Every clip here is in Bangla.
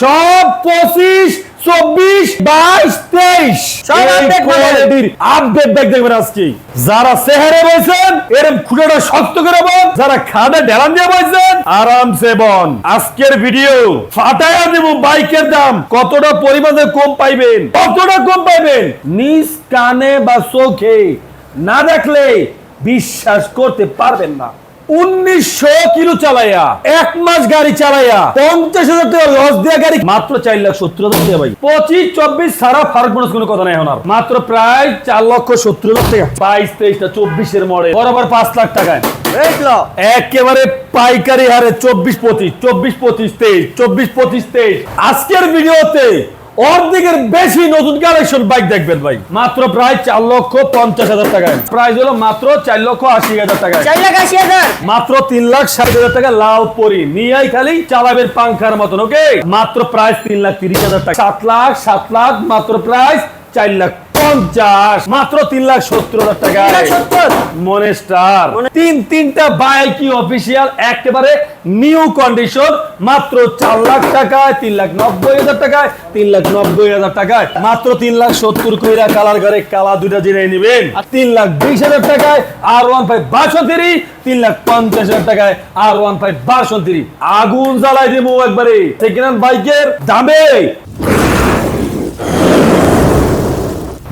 সব পঁচিশ চব্বিশ বাইশ তেইশ। আপডেট দেখবেন আজকে। যারা সেহারে বলছেন এরম খুঁড়োটা শক্ত করে বল। যারা খাদে ঢেলান দিয়ে বলছেন আরামসে বন আজকের ভিডিও ফাটাইয়া দেব বাইকের দাম। কতটা পরিমাণে কম পাইবেন? কতটা কম পাইবেন? নিজ কানে বা চোখে না দেখলে বিশ্বাস করতে পারবেন না। উনিশশো কিলো চালাইয়া এক মাস গাড়ি চালাইয়া পঞ্চাশ হাজার টাকা লস দেওয়া গাড়ি মাত্র চার লাখ সত্তর হাজার টাকা ভাই। পঁচিশ চব্বিশ সারা ফারুক মানুষ কোনো কথা নাই এখন মাত্র প্রায় চার লক্ষ সত্তর হাজার টাকা। বাইশ তেইশটা চব্বিশের মডেল বরাবর পাঁচ লাখ টাকায়। একেবারে পাইকারি হারে চব্বিশ পঁচিশ চব্বিশ পঁচিশ তেইশ চব্বিশ পঁচিশ তেইশ। আজকের ভিডিওতে অর্ধেকের বেশি নতুন কালেকশন বাইক দেখবেন ভাই। মাত্র প্রায় চার লক্ষ পঞ্চাশ হাজার টাকায়। প্রাইস হলো মাত্র চার লক্ষ আশি হাজার টাকায়। চার লাখ আশি হাজার। মাত্র তিন লাখ ষাট হাজার টাকা লাল পরি। নিয়াই খালি চালাবেন পাংখার মতন ওকে মাত্র প্রাইস তিন লাখ তিরিশ হাজার টাকা। সাত লাখ সাত লাখ মাত্র প্রাইস চার লাখ পঞ্চাশ। মাত্র তিন লাখ সত্তর হাজার টাকা। মনে স্টার। তিন তিনটা বাইকই অফিসিয়াল একেবারে নিউ কন্ডিশন মাত্র চার লাখ টাকায় তিন লাখ নব্বই হাজার টাকায় তিন লাখ নব্বই হাজার টাকায়। মাত্র তিন লাখ সত্তর কইরা কালার ঘরে কালা দুইটা জিনিস নিবেন। আর তিন লাখ বিশ হাজার টাকায় আর ওয়ান ফাইভ বাসন্তরি তিন লাখ পঞ্চাশ হাজার টাকায় আর ওয়ান ফাইভ বাসন্তরি আগুন জ্বালাই দিব একবারে। সেকেন্ড হ্যান্ড বাইকের দামে।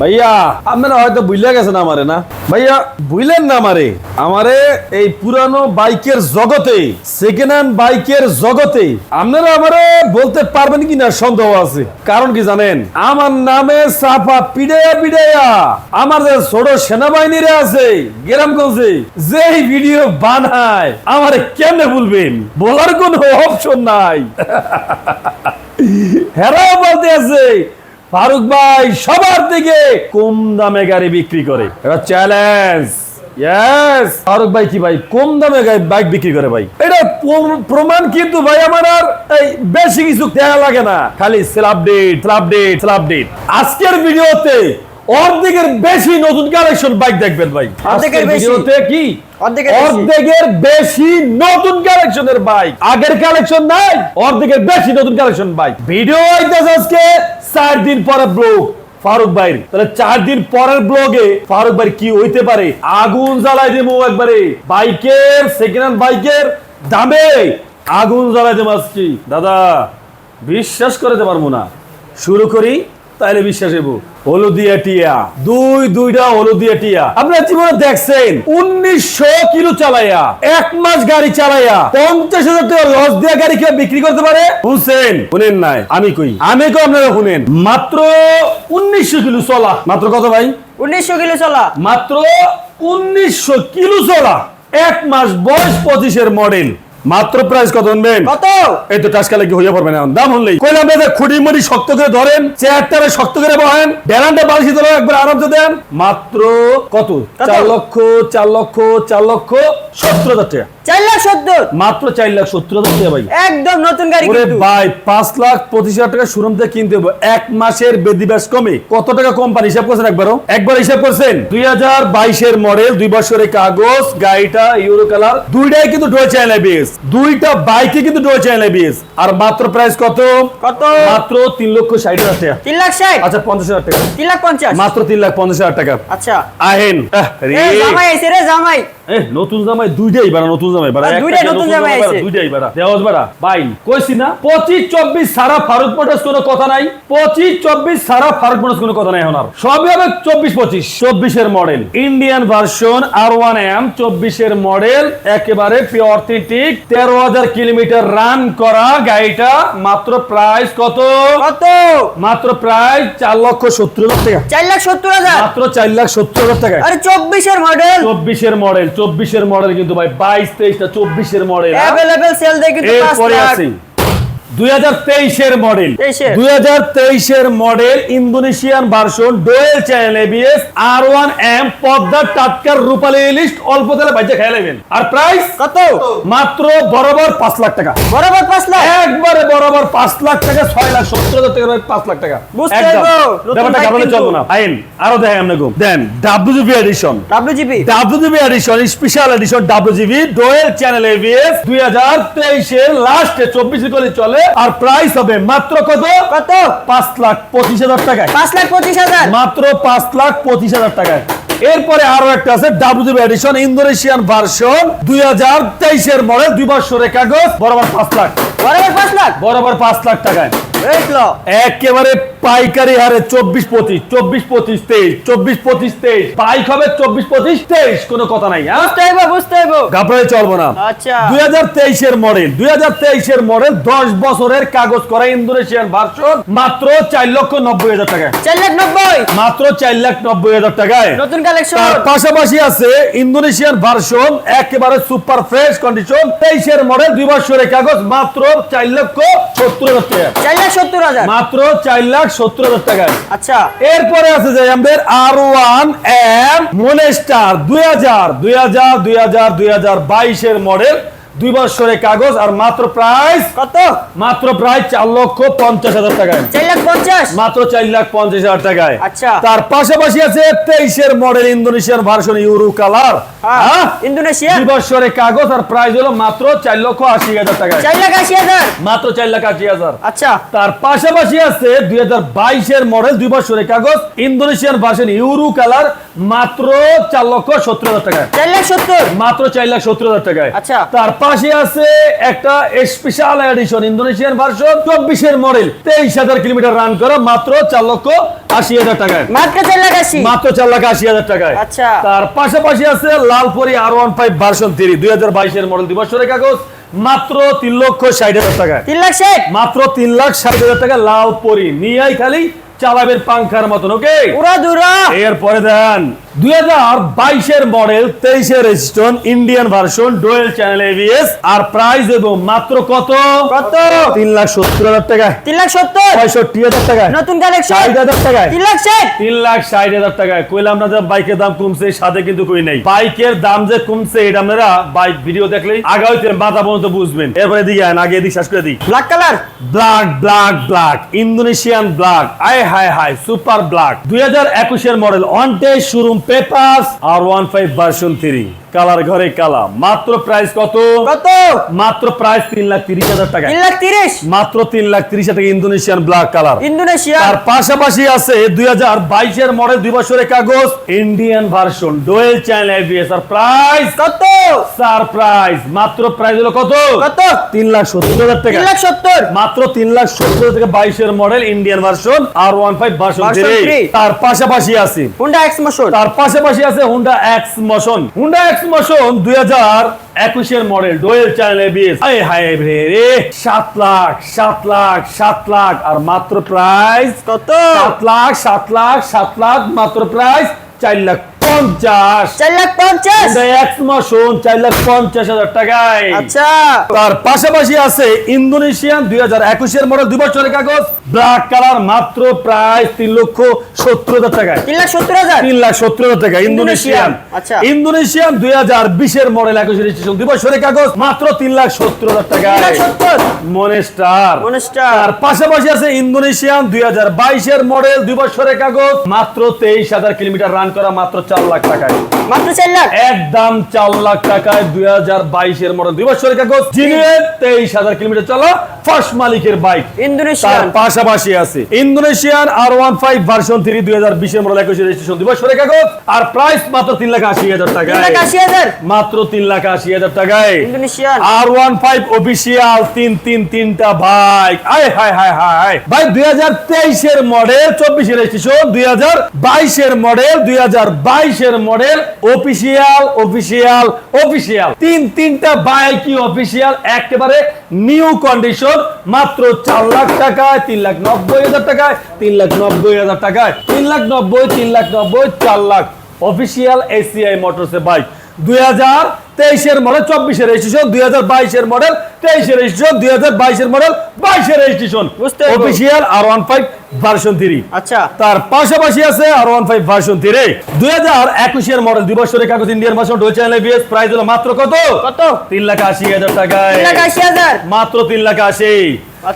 ভাইয়া, আপনারা হয়তো বুঝলে গেছেন আমারে না? ভাইয়া বুঝলেন না আমারে? আমারে এই পুরানো বাইকের জগতে সেকেন্ড হ্যান্ড বাইকের জগতে, আপনারা আমারে বলতে পারবেন কি না সন্দেহ আছে। কারণ কি জানেন? আমার নামে সাফা পিড়াইয়া পিড়াইয়া আমার যে ছোট সেনাবাহিনীরা আছে গ্রামগঞ্জে যে ভিডিও বানায়, আমারে কেমনে বলবেন বলার কোনো অপশন নাই। হেরাও বলতে আছে ফারুক ভাই সবার দিকে কম দামে গাড়ি বিক্রি করে। এটা চ্যালেঞ্জ ইয়েস ফারুক ভাই কি ভাই? কম দামে বাইক বিক্রি করে ভাই। এটা প্রমাণ কিন্তু ভাই আমার আর এই বেশি কিছু দেয়া লাগে না। খালি স্ল্যাপডেট স্ল্যাপডেট স্ল্যাপডেট আজকের ভিডিওতে অর্ধেকের বেশি নতুন কালেকশন বাইক দেখবেন ভাই। অর্ধেকের? ভিডিওতে কি? অর্ধেকের বেশি? নতুন কালেকশনের বাইক আগের কালেকশন নাই অর্ধেকের বেশি নতুন কালেকশন বাইক ভিডিও আইতেছে আজকে চার দিন পরে ব্লগ ফারুক ভাই তাহলে চার দিন পরের ব্লগে ফারুক ভাই কি হইতে পারে? আগুন জ্বালাই দেবো একবারে। বাইকের সেকেন্ড হ্যান্ড বাইকের দামে আগুন জ্বালাই দেবো আজকে। দাদা বিশ্বাস করতে পারব না শুরু করি। তাইলে বিশ্বাস হইব হলুদিয়া টিয়া। দুই দুইটা হলুদিয়া টিয়া। আপনার জীবনে দেখছেন উনিশশো কিলো চালাইয়া এক মাস গাড়ি চালাইয়া পঞ্চাশ হাজার টাকা লস দিয়া গাড়ি কেউ বিক্রি করতে পারে? শুনছেন শুনেন নাই আমি কই? আমি কই আপনারা শুনেন। মাত্র উনিশশো কিলো চলা। মাত্র কত ভাই? উনিশশো কিলো চলা। মাত্র উনিশশো কিলো চলা। এক মাস বয়স পঁচিশের মডেল মাত্র প্রাইস কত শুনবেন কত? এই তো টাসকালে কি হইয়া পড়বে না দাম হলেই। কইলাম দাদা খুঁড়ি মুড়ি শক্ত করে ধরেন চেয়ারটারে শক্ত করে বহেন বেরান্ডা বালিশি ধরে একবার আরামসে দেন। মাত্র কত? কত? চার লক্ষ চার লক্ষ চার লক্ষ সতেরো হাজার টাকা। চার লাখ সত্তর। মাত্র চার লাখ সত্তর হাজার ভাই। একদম নতুন গাড়ি ভাই পাঁচ লাখ পঁচিশ হাজার টাকা শোরুম থেকে কিনতে হবে এক মাসের বেদি ব্যাস কমে। কত টাকা কোম্পানি হিসাব করছেন একবারও? একবার হিসাব করছেন। দুই হাজার বাইশের মডেল দুই বছরের কাগজ গাড়িটা ইউরো কালার। দুইটাই কিন্তু ডোয়ে চাইল বিএস দুইটা বাইকে কিন্তু ডোয়ে চাইল বিএস আর মাত্র প্রাইস কত? কত? মাত্র তিন লক্ষ ষাট হাজার টাকা। তিন লাখ ষাট? আচ্ছা পঞ্চাশ হাজার টাকা। তিন লাখ পঞ্চাশ? মাত্র তিন লাখ পঞ্চাশ হাজার টাকা। আচ্ছা। আহেন। জামাই রে জামাই। নতুন জামাই দুইটাই নতুন জামাই বাড়া দুইটাই নতুন জামাই বাড়া, দুইটাই বাড়া। দেওয়াজ বাড়া ভাই কইছি না পঁচিশ চব্বিশ সারা ফারুক মোটরস কোনো কথা নাই। পঁচিশ চব্বিশ সারা ফারুক মোটরস কোনো কথা নাই এখন আর। সবই হবে চব্বিশ পঁচিশ। চব্বিশের model Indian version R one M model একেবারে পিওর অথেন্টিক তেরো হাজার কিলোমিটার রান করা গাড়িটা মাত্র প্রাইস কত? কত? মাত্র প্রায় চার লক্ষ সত্তর হাজার টাকা। চার লাখ সত্তর হাজার? মাত্র চার লাখ সত্তর হাজার টাকা আরে চব্বিশের মডেল চব্বিশের মডেল চব্বিশের মডেল কিন্তু ভাই বাইশ তেইশটা চব্বিশের মডেল অ্যাভেলেবেল সেল দেখে এরপরে আছে। দুই হাজার তেইশের মডেল। দুই হাজার তেইশের model Indonesian version dual channel ABS R one M পদ্মার টাটকার রূপালী লিস্ট অল্প তেলে বাইজে খেয়ে নেবেন। আর প্রাইস কত? মাত্র বরাবর পাঁচ লাখ টাকা। বরাবর পাঁচ লাখ? একবারে বরাবর পাঁচ লাখ টাকা ছয় লাখ সত্তর হাজার টাকা পাঁচ লাখ টাকা। বুঝতে একদম। পারব, নতুন ব্যাপারটা বাইক চলবো না। আইন আরও দেখেন আপনাকে। Then WGP edition WGP WGP edition special edition WGP dual channel ABS দুই হাজার তেইশের লাস্টে চব্বিশে করে চলে। হবে। আর প্রাইস হবে মাত্র কত? কত? পাঁচ লাখ পঁচিশ হাজার টাকায়। পাঁচ লাখ পঁচিশ হাজার। মাত্র পাঁচ লাখ পঁচিশ হাজার টাকায়। এরপরে আরও একটা আছে ডাব্লিউ এডিশন ইন্দোনেশিয়ান ভার্সন দুই হাজার তেইশের মডেল দুই বছরের কাগজ বরাবর পাঁচ লাখ। বরাবর পাঁচ লাখ। বরাবর পাঁচ লাখ টাকায়। একেবারে পাইকারি হারে চব্বিশ পঁচিশ চব্বিশ পঁচিশ তেইশ চব্বিশ পঁচিশ তেইশ। বাইক হবে চব্বিশ পঁচিশ তেইশ কোনো কথা নাই হ্যাঁ? গাপড়ে চলবো না। আচ্ছা। দুই হাজার তেইশের মডেল দুই হাজার তেইশের মডেল দশ বছরের কাগজ করা ইন্দোনেশিয়ান ভার্সন মাত্র চার লক্ষ নব্বই হাজার টাকায়। চার লাখ নব্বই। মাত্র চার লাখ নব্বই হাজার টাকায়। নতুন কালেকশন পাশাপাশি আছে ইন্দোনেশিয়ান ভার্সন একেবারে সুপার ফ্রেশ কন্ডিশন তেইশের মডেল দুই বছরের কাগজ মাত্র চার লক্ষ সত্তর হাজার টাকা। চার লাখ সত্তর হাজার? মাত্র চার লাখ সত্তর হাজার টাকা। আচ্ছা। এরপরে আছে যে আমাদের আর ওয়ান এম মনেস্টার দুই হাজার দুই হাজার দুই হাজার দুই হাজার বাইশের মডেল দুই বছরের কাগজ আর মাত্র প্রাইস কত? মাত্র প্রায় চার লক্ষ পঞ্চাশ হাজার টাকায়। চার লাখ পঞ্চাশ? মাত্র চার লাখ পঞ্চাশ হাজার টাকায়। আচ্ছা। তার পাশাপাশি আছে তেইশের model Indonesian version euro colour Indonesia দুই বছরের কাগজ আর প্রাইস হলো মাত্র চার লক্ষ আশি হাজার টাকায়। চার লাখ আশি হাজার? মাত্র চার লাখ আশি হাজার। আচ্ছা। তার পাশাপাশি আছে দুই হাজার বাইশের মডেল দুই বছরের কাগজ ইন্দোনেশিয়ান ভার্সন ইউরো কালার মাত্র চার লক্ষ সত্তর হাজার টাকায়। চার লাখ সত্তর? মাত্র চার লাখ সত্তর হাজার টাকায়। আচ্ছা। তার পাশে আছে একটা স্পেশাল এডিশন ইন্দোনেশিয়ান ভার্সন চব্বিশের মডেল তেইশ হাজার কিলোমিটার রান করা মাত্র চার লক্ষ আশি হাজার টাকায়। মাত্র চার লাখ আশি? মাত্র চার লাখ আশি হাজার টাকায়। আচ্ছা। তার পাশাপাশি আছে Lalpari R one five version three দুই হাজার বাইশের মডেল দুই বছরের কাগজ মাত্র তিন লক্ষ ষাট হাজার টাকা তিন লাখ ষাট? মাত্র তিন লাখ ষাট হাজার টাকা লাল পরি নিয়াই খালি চালাবেন পাংখার মতন ওকে এরপরে দেন দুই হাজার বাইশের মডেল তেইশের registration Indian version dual channel ABS আর প্রাইস দেবো মাত্র কত? কত? তিন লাখ সত্তর হাজার টাকা। তিন লাখ সত্তর? পঁয়ষট্টি হাজার টাকা নতুন কালেকশন ষাট হাজার টাকায়। তিন লাখ ষাট? তিন লাখ ষাট হাজার টাকায়। কইলাম না যে বাইকের দাম কমছে সাথে কিন্তু কই নাই। বাইকের দাম যে কমছে এটা আপনারা বাইক ভিডিও দেখলেই আগে হইতে মাথা পর্যন্ত বুঝবেন। এরপরে দিকে আন আগে এদিক শেষ করে দিই। Black colour black black black Indonesian black আয় হায় হায় সুপার ব্ল্যাক দুই হাজার একুশের model test showroom paper R one five version three colour ঘরে কালা। মাত্র প্রাইস কত? কত? মাত্র প্রাইস তিন লাখ তিরিশ হাজার টাকা তিন লাখ তিরিশ? মাত্র তিন লাখ তিরিশ টাকা ইন্দোনেশিয়ান ব্ল্যাক কালার ইন্দোনেশিয়া তার পাশাপাশি আছে দুই হাজার বাইশের মডেল দুই বছরের কাগজ Indian version dual channel ABS আর প্রাইস কত? সারপ্রাইজ মাত্র প্রাইস হলো কত? কত? তিন লাখ সত্তর হাজার টাকা। তিন লাখ সত্তর? মাত্র তিন লাখ সত্তর থেকে বাইশের model Indian version R one five version তার পাশাপাশি আছে হুন্ডা এক্স মোশন তার পাশাপাশি আছে Honda X motion Honda X motion দুই হাজার একুশের মডেল ডোয়েল চ্যানেল এবিএস আয় হাই রে রে। সাত লাখ সাত লাখ সাত লাখ আর মাত্র প্রাইস কত? সাত লাখ সাত লাখ সাত লাখ মাত্র প্রাইস চার লাখ। পঞ্চাশ। চার লাখ পঞ্চাশ। হুন্ডা এক্স মোশন চার লাখ পঞ্চাশ হাজার টাকায়। আচ্ছা। তার পাশাপাশি আছে ইন্দোনেশিয়ান দুই হাজার একুশের মডেল দুই বছরের কাগজ ব্ল্যাক কালার মাত্র প্রায় তিন লক্ষ সত্তর হাজার টাকায়। তিন লাখ সত্তর হাজার? তিন লাখ সত্তর হাজার টাকা ইন্দোনেশিয়ান আচ্ছা। ইন্দোনেশিয়ান দুই হাজার বিশের মডেল একুশ রেজিস্ট্রেশন দুই বছরের কাগজ মাত্র তিন লাখ সত্তর হাজার টাকায়। সত্তর? মনে তার পাশাপাশি আছে ইন্দোনেশিয়ান দুই হাজার বাইশের মডেল দুই বছরের কাগজ মাত্র তেইশ হাজার কিলোমিটার রান করা মাত্র চার লাখ টাকায়। মাত্র চার লাখ? একদম চার লাখ টাকায় দুই হাজার বাইশের মডেল দুই বছরের কাগজ জিনিয়ে তেইশ হাজার কিলোমিটার চলা ফার্স্ট মালিকের বাইক তার ইন্দোনেশিয়ান পাশাপাশি আছে Indonesian R one five version three দুই হাজার বিশের মডেল একুশে রেজিস্ট্রেশন দুই বছরের কাগজ আর প্রাইস মাত্র তিন লাখ আশি হাজার টাকা মাত্র তিন লাখ আশি হাজার টাকায়। Indonesian. R one five official তিন তিন তিনটা বাইক আয় হায় হায় হায় ভাই দুই হাজার তেইশের মডেল চব্বিশের রেজিস্ট্রেশন দুই হাজার বাইশের মডেল দুই হাজার বাইশ বাইশের মডেল অফিসিয়াল অফিসিয়াল অফিসিয়াল তিন, তিনটা বাইকই অফিসিয়াল একেবারে নিউ কন্ডিশন মাত্র চার লাখ টাকায়, তিন লাখ নব্বই হাজার টাকায়, তিন লাখ নব্বই হাজার টাকায়, তিন লাখ নব্বই, তিন লাখ নব্বই, চার লাখ। অফিসিয়াল এসিআই মোটরসের বাইক দুই হাজার তেইশের মডেল চব্বিশের রেজিস্ট্রেশন দুই হাজার বাইশের মডেল তেইশের রেজিস্ট্রেশন দুই হাজার বাইশের মডেল বাইশের registration official R one five version three আচ্ছা। তার পাশাপাশি আছে R one five version three দুই হাজার একুশের মডেল দুই বছরের কাগজ Indian version dual channel ABS price হলো মাত্র কত? কত? তিন লাখ আশি হাজার টাকায়। মাত্র তিন লাখ আশি।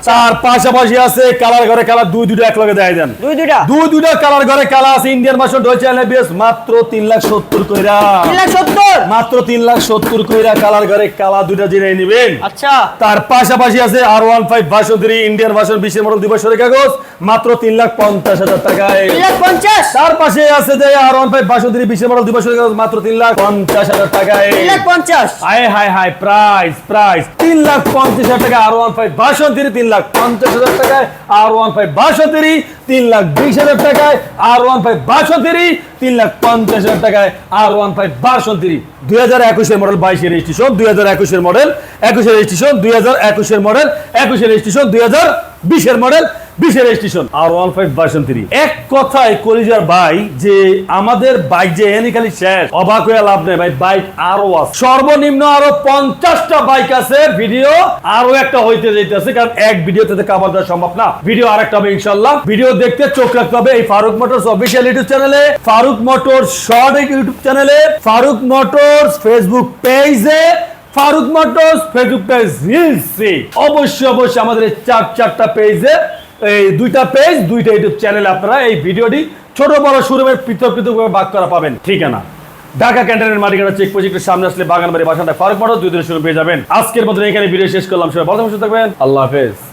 তার পাশাপাশি আছে কালার ঘরে কালার দুই দুটো এক লগে দেয় দেন। দুই দুইটা? দুই দুটো কালার ঘরে কালার আছে ইন্ডিয়ান ভাষণ ডয়েছে এলবিএস মাত্র তিন লাখ সত্তর কইরা। তিন লাখ সত্তর? মাত্র তিন লাখ সত্তর কইরা কালার ঘরে কালার দুইটা জিরে নেবেন। আচ্ছা। তার পাশাপাশি আছে R one five version three Indian version বিশের মডেল দুই বছরের কাগজ মাত্র তিন লাখ পঞ্চাশ হাজার টাকায়। তিন লাখ পঞ্চাশ? তার পাশে আছে যে R one five version three বিশের মডেল দুই বছরের কাগজ মাত্র তিন লাখ পঞ্চাশ হাজার টাকায়। তিন লাখ পঞ্চাশ? হায় হায় হায় প্রাইস প্রাইস তিন লাখ পঞ্চাশ হাজার টাকা R one five version three তিন লাখ পঞ্চাশ হাজার টাকায় আর ওয়ান ফাইভ বাষট্টি, তিন লাখ বিশ হাজার টাকায় আর ওয়ান ফাইভ বাষট্টি, তিন লাখ পঞ্চাশ হাজার টাকায় আর ওয়ান ফাইভ বাষট্টি। দুই হাজার একুশের মডেল, বাইশের রেজিস্ট্রেশন, দুই হাজার একুশের মডেল, একুশের রেজিস্ট্রেশন, দুই হাজার একুশের মডেল, একুশের রেজিস্ট্রেশন, দুই হাজার বিশের মডেল বিশের registration R one five version three এক কথায় কলিজার ভাই যে আমাদের বাইক যে খালি শেষ, অবাক হয়ে লাভ নেই ভাই বাইক আরও আছে। সর্বনিম্ন আরও পঞ্চাশটা বাইক আছে ভিডিও আরও একটা হইতে যাইতেছে, কারণ এক ভিডিওতে তো কাভার দেওয়া সম্ভব না। ভিডিও হবে ইনশাল্লাহ ভিডিও দেখতে চোখ রাখতে হবে এই ফারুক মোটরস অফিসিয়াল ইউটিউব চ্যানেলে ফারুক মোটরস শর্ট ইউটিউব চ্যানেলে ফারুক মোটরস ফেসবুক পেজে ফারুক মোটরস ফেসবুক পেজ রিলসে অবশ্যই অবশ্যই আমাদের চার চারটা পেজে এই দুইটা পেজ দুইটা ইউটিউব চ্যানেলে আপনারা এই ভিডিওটি ছোট, বড় শোরুমের পৃথক পৃথকভাবে ভাগ করা পাবেন। ঠিকানা? ঢাকা ক্যান্টনের মাটিকাটা চেক প্রজেক্টের সামনে আসলে বাগানবাড়ি বাসাটা ফারুক মোটর দুই দিনের শুরু পেয়ে যাবেন। আজকের মতো এখানে ভিডিও শেষ করলাম। সবাই ভালো থাকবেন। আল্লাহ হাফেজ।